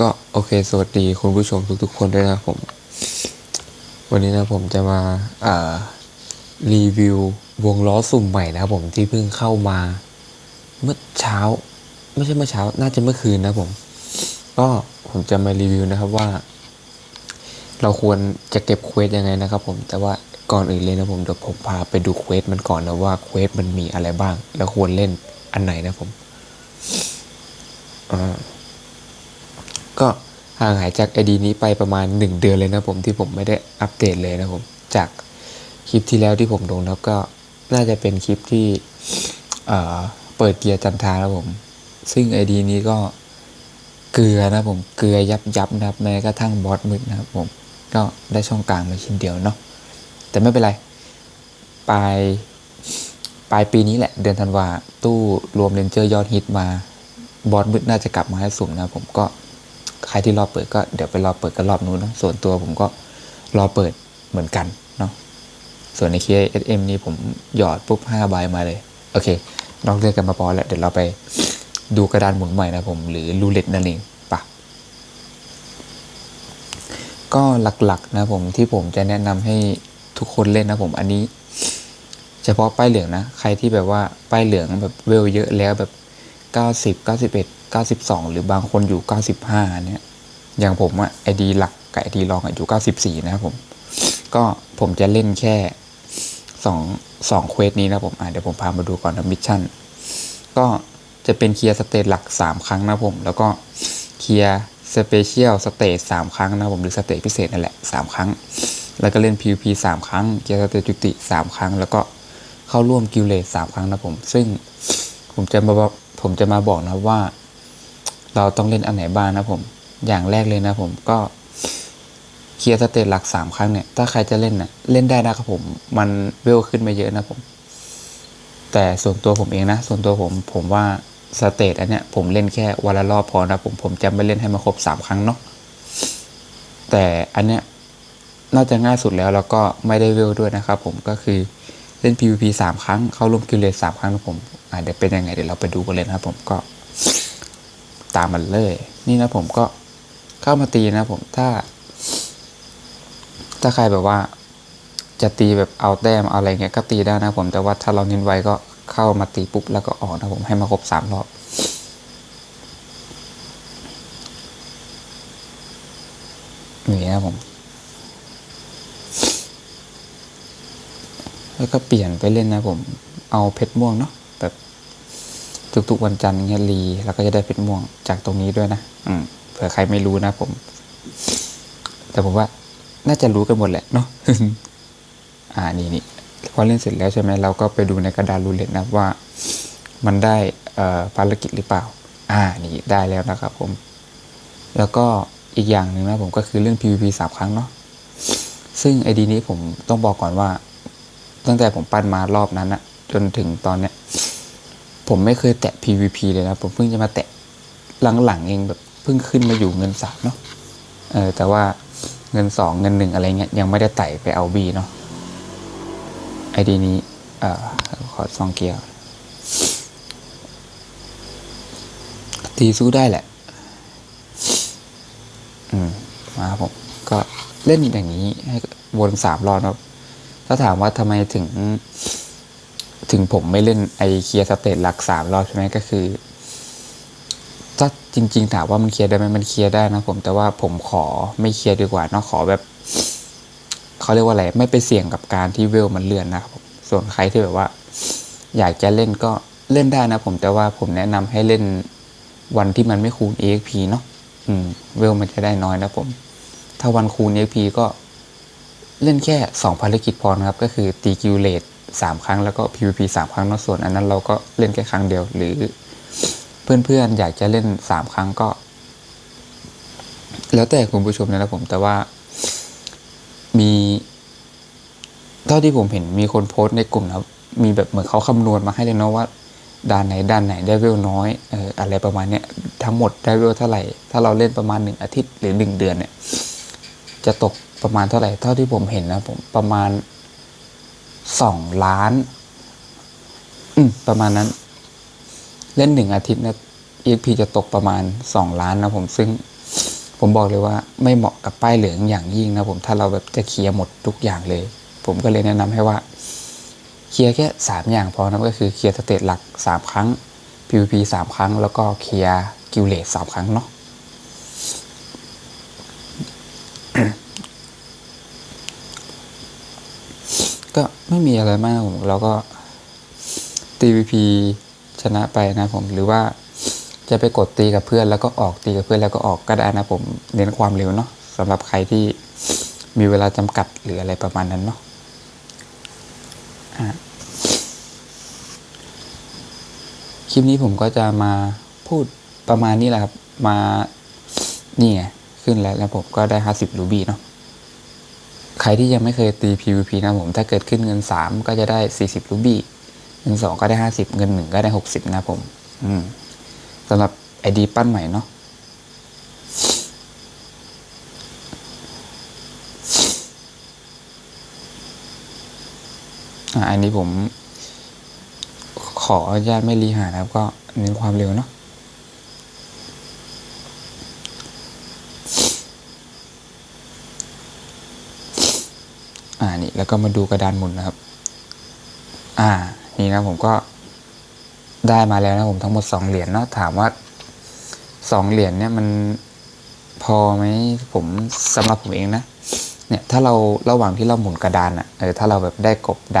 ก็โอเค สวัสดีคุณผู้ชมทุก ๆ คนด้วยนะผม วันนี้นะผมจะมาอ่ารีวิววงล้อสุ่มใหม่นะครับผมที่เพิ่งเข้ามา เมื่อเช้า ไม่ใช่เมื่อเช้า น่าจะเมื่อคืนนะผม ก็ผมจะมารีวิวนะครับว่า เราควรจะเก็บเควสยังไงนะครับ ผมแต่ว่าก่อนอื่นเลยนะผมเดี๋ยวผมพาไปดูเควสมันก่อนนะว่าเควสมันมีอะไรบ้าง แล้วควรเล่นอันไหนนะผมอ่า ก็ห่างหายจากไอดีนี้ไปประมาณ 1 เดือนเลยนะผมที่ผมไม่ได้อัปเดตเลยนะผมจากคลิปที่แล้วที่ผมลงนะครับก็น่าจะเป็นคลิปที่เอ่อเปิดเกียร์จันทาแล้วผม ซึ่งไอดีนี้ก็เกลือนะผมเกลือยับยับนะครับแม้กระทั่งบอสมืดนะครับผมก็ได้ช่องกลางมาชิ้นเดียวเนาะแต่ไม่เป็นไรปลายปลายปีนี้แหละเดือนธันวาตู้รวมเลนเจอร์ยอดฮิตมา บอสมืดน่าจะกลับมาให้สุ่มนะผมก็ ใครที่รอเปิดก็เดี๋ยวไปรอเปิดกันรอบนู้นนะส่วนตัวผมก็รอเปิดเหมือนกันเนาะส่วนใน KSM นี่ผมหยอดปุ๊บ5ใบมาเลย โอเคนอกเรื่องกันมาพอแล้วเดี๋ยวเราไปดูกระดานหมุนใหม่นะผม หรือรูเล็ตนั่นเองปะก็หลักๆนะผมที่ผมจะแนะนำให้ทุกคนเล่นนะผมอันนี้ เฉพาะป้ายเหลืองนะ ใครที่แบบว่าป้ายเหลืองแบบเวลเยอะแล้วแบบ 90 91 92 หรือบางคนอยู่ 95 เนี่ย อย่างผมอะไอดีหลักกับไอดีรองอะอยู่ 94 นะครับผม ก็ผมจะเล่นแค่2 2เควสนี้นะผมอะเดี๋ยวผมพามาดูก่อนนะมิชชั่น ก็จะเป็นเคลียร์สเตจหลัก 3 ครั้งนะผม แล้วก็เคลียร์สเปเชียลสเตจ3ครั้งนะผมหรือสเตจพิเศษนั่นแหละ 3 ครั้ง แล้วก็เล่น PVP 3 ครั้ง เคลียร์สเตจจุติ 3 ครั้ง แล้วก็เข้าร่วมกิลเลส3ครั้งนะผม ซึ่งผมจะมาบอกผมจะมาบอกนะว่า เราต้องเล่นอันไหนบ้างนะผม อย่างแรกเลยนะผมก็เคลียร์สเตจหลักสามครั้งเนี่ย ถ้าใครจะเล่นนะ่ะ เล่นได้นะครับผม มันเวลขึ้นมาเยอะนะผม แต่ส่วนตัวผมเองนะ ส่วนตัวผมผมว่าสเตจอันเนี้ยผมเล่นแค่วันละรอบพอนะผมผมจะไม่เล่นให้มาครบสามครั้งเนาะ แต่อันเนี้ยน่าจะง่ายสุดแล้วแล้วก็ไม่ได้เวลด้วยนะครับผมก็คือเล่น PVP สามครั้ง เข้าร่วมกิลเลสสามครั้งนะผมอ่าเดี๋ยวเป็นยังไงเดี๋ยวเราไปดูกันเลยนะครับผมก็ ตามมันเลย นี่นะผมก็เข้ามาตีนะผมถ้า ถ้าใครแบบว่า จะตีแบบเอาแต้มเอาอะไรเงี้ยก็ตีได้นะผมแต่ว่าถ้าเราเน้นไว้ก็เข้ามาตีปุ๊บแล้วก็ออกนะผมให้มาครบสามรอบนี่นะผม แล้วก็เปลี่ยนไปเล่นนะผม เอาเพชรม่วงเนาะแบบ ทุกๆวันจันทร์เงี้ยรีแล้วก็จะได้เพชรม่วงจากตรงนี้ด้วยนะอืมเผื่อใครไม่รู้นะผม แต่ผมว่า น่าจะรู้กันหมดแหละเนาะอ่านี่นี่พอเล่นเสร็จแล้วใช่ไหมเราก็ไปดูในกระดานรูเล็ตนะว่า มันได้เอ่อภารกิจหรือเปล่า อ่านี่ได้แล้วนะครับผม แล้วก็อีกอย่างหนึ่งนะผมก็คือเรื่อง PVP สามครั้งเนาะซึ่งไอดีนี้ผมต้องบอกก่อนว่า ตั้งแต่ผมปั้นมารอบนั้นอะจนถึงตอนเนี้ย ผมไม่เคยแตะ PVP เลยนะ ผมเพิ่งจะมาแตะหลังๆเองแบบเพิ่งขึ้นมาอยู่เงินสามเนาะเออแต่ว่าเงินสองเงินหนึ่งอะไรเงี้ยยังไม่ได้ไต่ไปเอาบีเนาะไอดีนี้เอ่อขอซองเกียร์ตีสู้ได้แหละ อืมมาครับผม ก็เล่นอย่างนี้ ให้วนสามรอบนะครับถ้าถามว่าทำไมถึง ถึงผมไม่เล่นไอเคลียร์สเตจหลักสามรอบใช่ไหมก็คือถ้าจริง ๆ ถามว่ามันเคลียร์ได้ไหมมันเคลียร์ได้นะผมแต่ว่าผมขอไม่เคลียร์ดีกว่าเนอะขอแบบเขาเรียกว่าอะไรไม่ไปเสี่ยงกับการที่เวลมันเลื่อนนะครับส่วนใครที่แบบว่า อยากจะเล่นก็เล่นได้นะผมแต่ว่าผมแนะนำให้เล่นวันที่มันไม่คูณ EXP เนาะอืม เวลมันจะได้น้อยนะผม ถ้าวันคูณ EXP ก็เล่นแค่สองภารกิจพอนะครับ ก็คือตีกิลเลต สามครั้งแล้วก็ PVP สามครั้งนอะส่วนอันนั้นเราก็เล่นแค่ครั้งเดียว หรือเพื่อนๆอยากจะเล่นสามครั้งก็ แล้วแต่คุณผู้ชมนะครับผมแต่ว่ามีเท่าที่ผมเห็นมีคนโพสต์ในกลุ่มนะครับมีแบบเหมือนเขาคำนวณมาให้เลยเนาะว่าด่านไหนด่านไหนได้เวลน้อยเอออะไรประมาณเนี้ยทั้งหมดได้เวลเท่าไหร่ ถ้าเราเล่นประมาณหนึ่งอาทิตย์หรือหนึ่งเดือนเนี่ย จะตกประมาณเท่าไหร่ เท่าที่ผมเห็นนะผมประมาณ สองล้าน อืม ประมาณนั้น เล่นหนึ่งอาทิตย์นะ EXP จะตกประมาณสองล้านนะผมซึ่งผมบอกเลยว่าไม่เหมาะกับป้ายเหลืองอย่างยิ่งนะผมถ้าเราแบบจะเคลียร์หมดทุกอย่างเลย ผมก็เลยแนะนำให้ว่า เคลียร์แค่สามอย่างพอนะก็คือเคลียร์สเตตหลักสามครั้ง PVP สามครั้ง แล้วก็เคลียร์กิลเลสสามครั้งเนาะ ก็ไม่มีอะไรมากผมเราก็ TVP ชนะไปนะผมหรือว่าจะไปกดตีกับเพื่อนแล้วก็ออกตีกับเพื่อนแล้วก็ออกก็ได้นะผมเน้นความเร็วเนาะสำหรับใครที่มีเวลาจำกัดหรืออะไรประมาณนั้นเนาะะคลิปนี้ผมก็จะมาพูดประมาณนี้แหละครับ มานี่ไงขึ้นแล้วแล้วผมก็ได้ห้าสิบรูบี้เนาะ ใครที่ยังไม่เคยตี PVP นะผม ถ้าเกิดขึ้นเงิน 3 ก็จะได้ 40รูบี้เงิน 2 ก็ได้ 50 เงิน 1 ก็ได้ 60 นะผม อืมสำหรับไอดีปั้นใหม่เนาะอันนี้ผมขออนุญาตไม่รีหานะครับ ก็เน้นความเร็วเนาะ นี่แล้วก็มาดูกระดานหมุนนะครับ อ่า นี่นะผมก็ได้มาแล้วนะผมทั้งหมดสองเหรียญเนาะถามว่าสองเหรียญเนี่ยมันพอไหมผมสำหรับผมเองนะเนี่ยถ้าเราระหว่างที่เราหมุนกระดานอะ่ะเออถ้าเราแบบได้กบด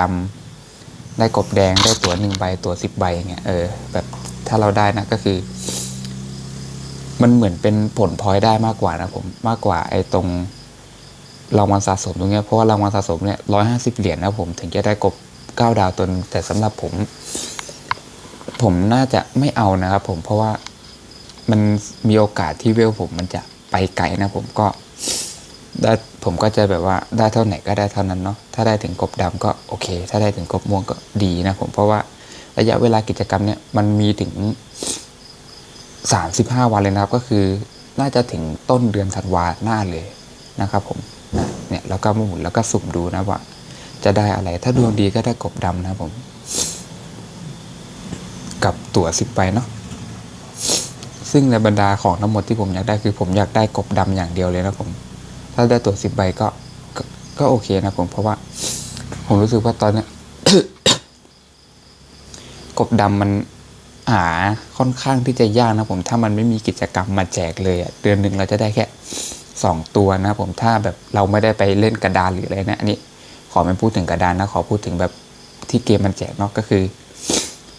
ำได้กบแดงได้ตัวหนึ่งใบตัวสิบใบอย่างเงี้ยเออแบบถ้าเราได้นะก็คือ มันเหมือนเป็นผลพลอยได้มากกว่านะผมมากกว่าไอ้ตรง รางวัลสะสมตรงเนี้ยเพราะว่ารางวัลสะสมเนี่ยร้อยห้าสิบเหรียญนะผมถึงจะได้กบเก้าดาวตนแต่สำหรับผม ผมน่าจะไม่เอานะครับ ผมเพราะว่ามันมีโอกาสที่เวลผมมันจะไปไกลนะผมก็ได้ผมก็จะแบบว่าได้เท่าไหนก็ได้เท่านั้นเนาะถ้าได้ถึงกบดำก็โอเค ถ้าได้ถึงกบม่วงก็ดีนะผมเพราะว่าระยะเวลากิจกรรมเนี่ยมันมีถึงสามสิบห้าวันเลยนะครับ ก็คือน่าจะถึงต้นเดือนธันวาหน้าเลยนะครับผม เนี่ยแล้วก็มาหมุนแล้วก็สุ่มดูนะว่า จะได้อะไร ถ้าดวงดีก็ได้กบดำนะผม กับตั๋วสิบใบเนาะซึ่งในบรรดาของทั้งหมดที่ผมอยากได้คือ ผมอยากได้กบดำอย่างเดียวเลยนะผม ถ้าได้ตั๋วสิบใบก็ก็ก็โอเคนะผมเพราะว่า ผมรู้สึกว่าตอนเนี้ยกบดำมันหาค่อนข้างที่จะยากนะผมถ้ามันไม่มีกิจกรรมมาแจกเลยอะเดือนหนึ่งเราจะได้แค่ สองตัวนะผมถ้าแบบเราไม่ได้ไปเล่นกระดานหรืออะไรนะอันนี้ขอไม่พูดถึงกระดานนะขอพูดถึงแบบที่เกมมันแจกเนาะก็คือ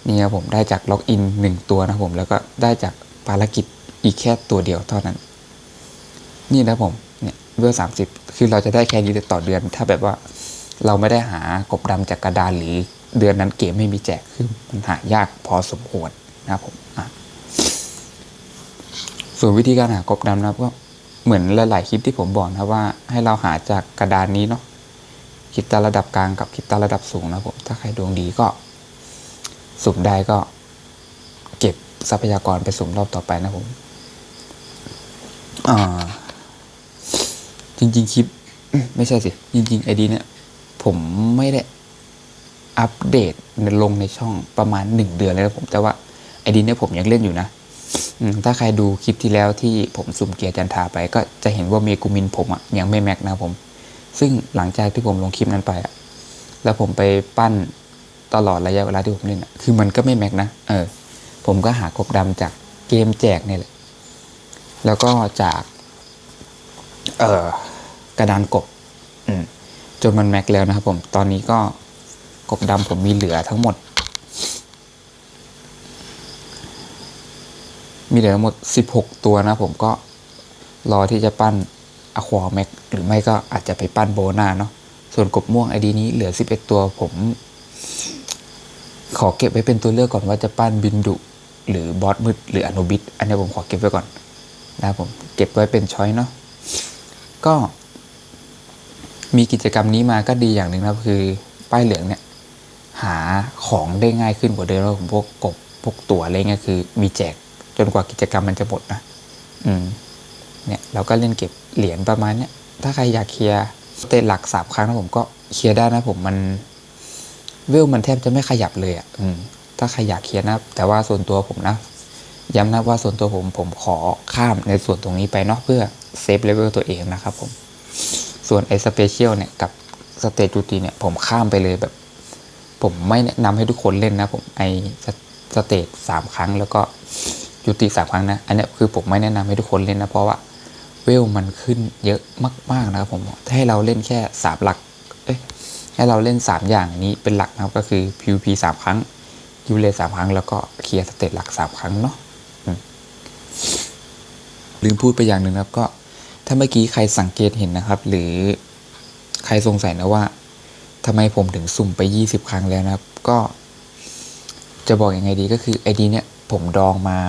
นี่ครับผมได้จากล็อกอินหนึ่งตัวนะผมแล้วก็ได้จากภารกิจอีกแค่ตัวเดียวเท่านั้น นี่นะผมเนี่ยเบอร์สามสิบคือเราจะได้แค่นี้ต่อเดือน ถ้าแบบว่าเราไม่ได้หากบดำจากกระดานหรือเดือนนั้นเกมไม่มีแจกคือมันหายากพอสมควรนะครับผมส่วนวิธีการหากบดำนะครับก็ เหมือนหลาย ๆ คลิปที่ผมบอกนะว่าให้เราหาจากกระดานนี้เนาะคลิปตาระดับกลางกับคลิปตาระดับสูงนะผมถ้าใครดวงดีก็ สุ่มได้ก็ เก็บทรัพยากรไปสุ่มรอบต่อไปนะผมจริง ๆ คลิป ไม่ใช่สิ จริง ๆ ไอดีเนี่ย ผมไม่ได้อัปเดตลงในช่องประมาณหนึ่งเดือนเลยนะผม แต่ว่าไอดีเนี่ยผมยังเล่นอยู่นะ ถ้าใครดูคลิปที่แล้วที่ผมสุ่มเกียร์จันทาไป ก็จะเห็นว่าเมกูมินผมอะยังไม่แม็กนะผม ซึ่งหลังจากที่ผมลงคลิปนั้นไปอะแล้วผมไปปั้นตลอดระยะเวลาที่ผมเล่นอะคือมันก็ไม่แม็กนะเออ ผมก็หากบดำจากเกมแจกเนี่ยแหละ แล้วก็จาก เอ่อกระดานกบอืมจนมันแม็กแล้วนะครับผมตอนนี้ก็กบดำผมมีเหลือทั้งหมด มีเหลือทั้งหมด 16 ตัวนะผมก็รอที่จะปั้นอควาแม็กหรือไม่ก็อาจจะไปปั้นโบนาเนาะส่วนกบม่วงไอดีนี้เหลือ 11 ตัวผม ขอเก็บไว้เป็นตัวเลือกก่อนว่าจะปั้นบินดุ หรือบอสมืดหรืออนุบิดอันนี้ผมขอเก็บไว้ก่อนนะผมเก็บไว้เป็นช้อยเนาะก็มีกิจกรรมนี้มาก็ดีอย่างหนึ่งนะคือป้ายเหลืองเนี่ยหาของได้ง่ายขึ้นกว่าเดิมแล้วผมพวกกบพวกตัวอะไรเงี้ยคือมีแจก จนกว่ากิจกรรมมันจะหมดนะอืมเนี่ยเราก็เล่นเก็บเหรียญประมาณเนี้ยถ้าใครอยากเคลียร์เตะหลักสามครั้งนะผมก็เคลียร์ได้นะผมมันเวลมันแทบจะไม่ขยับเลยอะอืมถ้าใครอยากเคลียร์นะ แต่ว่าส่วนตัวผมนะ ย้ำนะว่าส่วนตัวผมผมขอข้ามในส่วนตรงนี้ไปเนาะเพื่อเซฟเลเวลตัวเองนะครับผม ส่วนไอ้สเปเชียลเนี่ยกับสเตจูตีเนี่ยผมข้ามไปเลยแบบ ผมไม่แนะนำให้ทุกคนเล่นนะผมไอสเตจสามครั้งแล้วก็ จุติสามครั้งนะ อันนี้คือผมไม่แนะนำให้ทุกคนเล่นนะ เพราะว่าเวลมันขึ้นเยอะมาก ๆ นะครับผมถ้าให้เราเล่นแค่สามหลัก เอ้ยให้เราเล่นสามอย่างนี้เป็นหลักนะครับก็คือ PVP สามครั้งยูเลสามครั้ง แล้วก็เคลียร์สเตจหลักสามครั้งเนาะลืมพูดไปอย่างหนึ่งนะครับก็ถ้าเมื่อกี้ใครสังเกตเห็นนะครับ หรือใครสงสัยนะว่าทำไมผมถึงสุ่มไป 20 ครั้งแล้วนะครับ ก็จะบอกอยังไงดีก็คือไอดีเนี่ยผมดองมา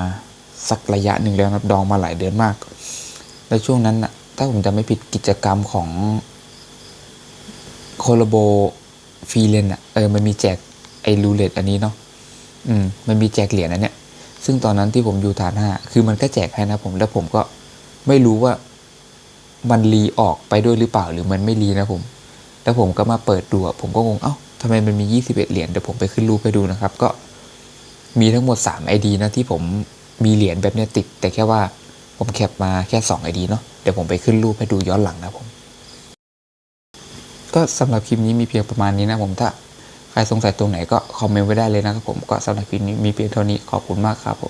สักระยะหนึ่งแล้วนะครับดองมาหลายเดือนมาก แล้วช่วงนั้นนะถ้าผมจะไม่ผิดกิจกรรมของโคโลโบฟีเลนอะเออมันมีแจกไอรูเลตอันนี้เนาะอืมมันมีแจกเหรียญอันเนี้ยซึ่งตอนนั้นที่ผมอยู่ฐานห้าคือมันก็แจกให้นะผมแล้วผมก็ไม่รู้ว่ามันรีออกไปด้วยหรือเปล่าหรือมันไม่รีนะผม แล้วผมก็มาเปิดดูผมก็งงเอ้าทำไมมันมี 21 เหรียญเดี๋ยวผมไปขึ้นรูปให้ดูนะครับ ก็มีทั้งหมด 3 ID นะที่ผม มีเหรียญแบบเนี้ยติด แต่แค่ว่าผมแคปมาแค่2 ID เนาะเดี๋ยวผมไปขึ้นรูปให้ดูย้อนหลังนะผม ก็สำหรับคลิปนี้มีเพียงประมาณนี้นะผมถ้าใครสงสัยตรงไหนก็คอมเมนต์ไว้ได้เลยนะครับผมก็สำหรับคลิปนี้มีเพียงเท่านี้ขอบคุณมากครับผม